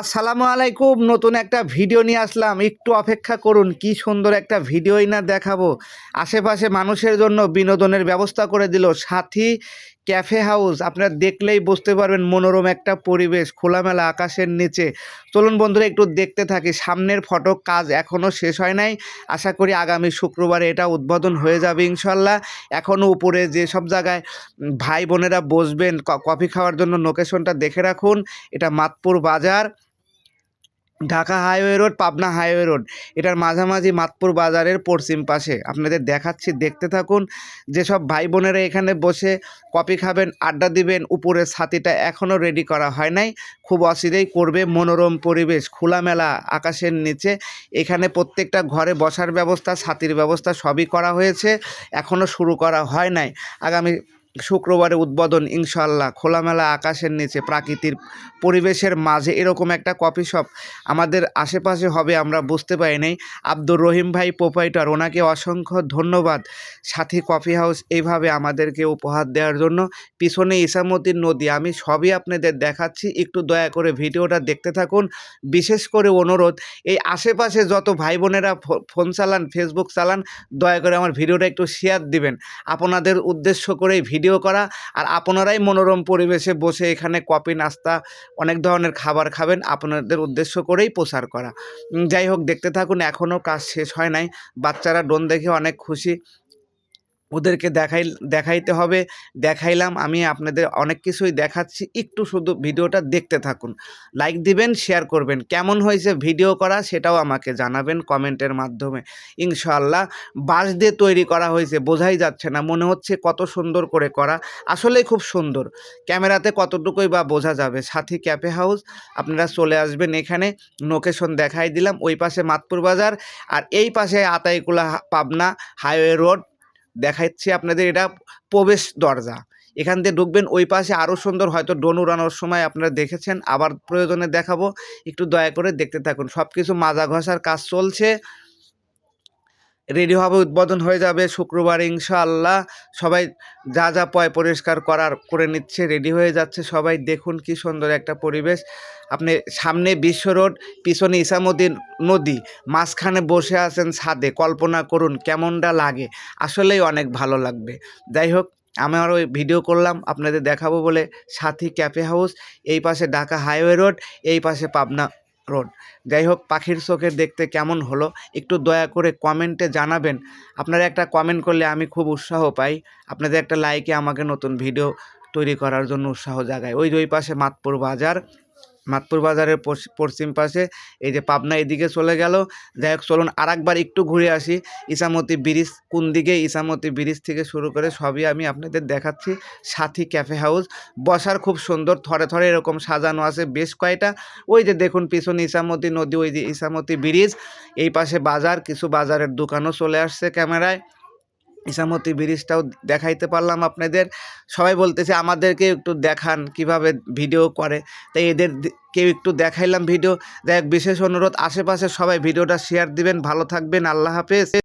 আসসালামু আলাইকুম, নতুন একটা ভিডিও নিয়ে আসলাম। একটু অপেক্ষা করুন, কি সুন্দর একটা ভিডিওই না দেখাবো। আশেপাশে মানুষের জন্য বিনোদনের ব্যবস্থা করে দিল সাথী ক্যাফে হাউস, আপনারা দেখলেই বুঝতে পারবেন মনোরম একটা পরিবেশ, খোলামেলা আকাশের নিচে। চলুন বন্ধুরা, একটু দেখতে থাকি। সামনের ফটক কাজ এখনও শেষ হয় নাই। আশা করি আগামী শুক্রবারে এটা উদ্বোধন হয়ে যাবে ইনশাল্লাহ। এখনও উপরে যেসব জায়গায় ভাই বোনেরা বসবেন কফি খাওয়ার জন্য লোকেশনটা দেখে রাখুন। এটা মাতপুর বাজার। Dhaka highway road, Pabna highway road. এটার মাঝামাঝি মাতপুর বাজারের পশ্চিম পাশে। আপনাদের দেখাচ্ছি, দেখতে থাকুন। যেসব ভাই বোনেরা এখানে বসে কপি খাবেন, আড্ডা দিবেন, উপরের ছাতিটা এখনও রেডি করা হয় নাই। খুব অচিরেই করবে মনোরম পরিবেশ, খোলামেলা আকাশের নিচে। এখানে প্রত্যেকটা ঘরে বসার ব্যবস্থা, ছাতির ব্যবস্থা সবই করা হয়েছে। এখনও শুরু করা হয় নাই। আগামী শুক্রবারে উদ্বোধন ইনশাল্লাহ খোলামেলা আকাশের নিচে প্রাকৃতিক পরিবেশের মাঝে এরকম একটা কফি শপ আমাদের আশেপাশে হবে আমরা বুঝতে পারি নাই। আব্দুর রহিম ভাই, প্রোপাইটার, ওনাকে অসংখ্য ধন্যবাদ। সাথী কফি হাউস এইভাবে আমাদেরকে উপহার দেওয়ার জন্য। পিছনে ইসামতির নদী, আমি সবই আপনাদের দেখাচ্ছি। একটু দয়া করে ভিডিওটা দেখতে থাকুন। বিশেষ করে অনুরোধ, এই আশেপাশে যত ভাই বোনেরা ফোন চালান ফেসবুক চালান, দয়া করে আমার ভিডিওটা একটু শেয়ার দিবেন। আপনাদের উদ্দেশ্য করেই ভিডিও করা আর আপনারাই মনোরম পরিবেশে বসে এখানে কপি নাস্তা, অনেক ধরনের খাবার খাবেন। আপনাদের উদ্দেশ্য করেই প্রচার করা। যাই হোক, দেখতে থাকুন, এখনও কাজ শেষ হয় নাই। বাচ্চারা ড্রোন দেখে অনেক খুশি। ওদেরকে দেখাই, দেখাইতে হবে। দেখাইলাম, আমি আপনাদের অনেক কিছুই দেখাচ্ছি। একটু শুধু ভিডিওটা দেখতে থাকুন। লাইক দিবেন শেয়ার করবেন। কেমন হয়েছে ভিডিও করা সেটাও আমাকে জানাবেন কমেন্টের মাধ্যমে। ইনশাআল্লাহ, বাঁশ দিয়ে তৈরি করা হয়েছে, বোঝাই যাচ্ছে না। মনে হচ্ছে কত সুন্দর করে করা। আসলেই খুব সুন্দর। ক্যামেরাতে কতটুকুই বা বোঝা যাবে? সাথী ক্যাফে হাউস, আপনারা চলে আসবেন এখানে। লোকেশন দেখাই দিলাম, ওই পাশে মাতপুর বাজার। আর এই পাশে আতাইকুলা পাবনা হাইওয়ে রোড। দেখাচ্ছি আপনাদের এটা প্রবেশ দরজা। এখান দিয়ে ঢুকবেন, ওই পাশে আরও সুন্দর হয়তো ডোন উড়ানোর সময় আপনারা দেখেছেন। আবার প্রয়োজনে দেখাবো, একটু দয়া করে দেখতে থাকুন। সব কিছু মাজা ঘষার কাজ চলছে। রেডি হবে উদ্বোধন হয়ে যাবে শুক্রবার ইনশাআল্লাহ। সবাই যা যা পয় পরিষ্কার করার করে নিচ্ছে, রেডি হয়ে যাচ্ছে। সবাই দেখুন কি সুন্দর একটা পরিবেশ। আপনি সামনে বিশ্ব রোড, পিছনে ইসামুদ্দিন নদী, মাঝখানে বসে আছেন ছাদে। কল্পনা করুন কেমনটা লাগে। আসলেই অনেক ভালো লাগবে। যাই হোক, আমি আরও ভিডিও করলাম, আপনাদের দেখাবো বলে। সাথী ক্যাফে হাউস, এই পাশে ঢাকা হাইওয়ে রোড, এই পাশে পাবনা রোড। যাই হোক পাখির চোখে দেখতে কেমন হলো, একটু দয়া করে কমেন্টে জানাবেন। আপনারা একটা কমেন্ট করলে আমি খুব উৎসাহ পাই। আপনাদের একটা লাইকে আমাকে নতুন ভিডিও তৈরি করার জন্য উৎসাহ জাগায়। ওই ওই পাশে মাতপুর বাজার মাতপুর বাজারের পশ্চিম পাশে, এই যে পাবনা এদিকে চলে গেল। যাই হোক, চলুন আর একবার একটু ঘুরে আসি। ইসামতি ব্রিজ কোন দিকে? ইসামতি ব্রিজ থেকে শুরু করে সবই আমি আপনাদের দেখাচ্ছি। সাথী ক্যাফে হাউস, বসার খুব সুন্দর, থরে থরে এরকম সাজানো আছে বেশ কয়টা। ওই যে দেখুন, পিছনে ইসামতি নদী, ওই যে ইসামতি ব্রিজ। এই পাশে বাজার, কিছু বাজারের দোকানও চলে আসছে ক্যামেরায়। ইসামতি ব্রিজটাও দেখাইতে পারলাম আপনাদের। সবাই বলতেছে, আমাদেরকে একটু দেখান কীভাবে ভিডিও করে। তাই এদের কেউ একটু দেখাইলাম ভিডিও। যাই বিশেষ অনুরোধ আশেপাশে সবাই ভিডিওটা শেয়ার দিবেন। ভালো থাকবেন, আল্লাহ হাফেজ।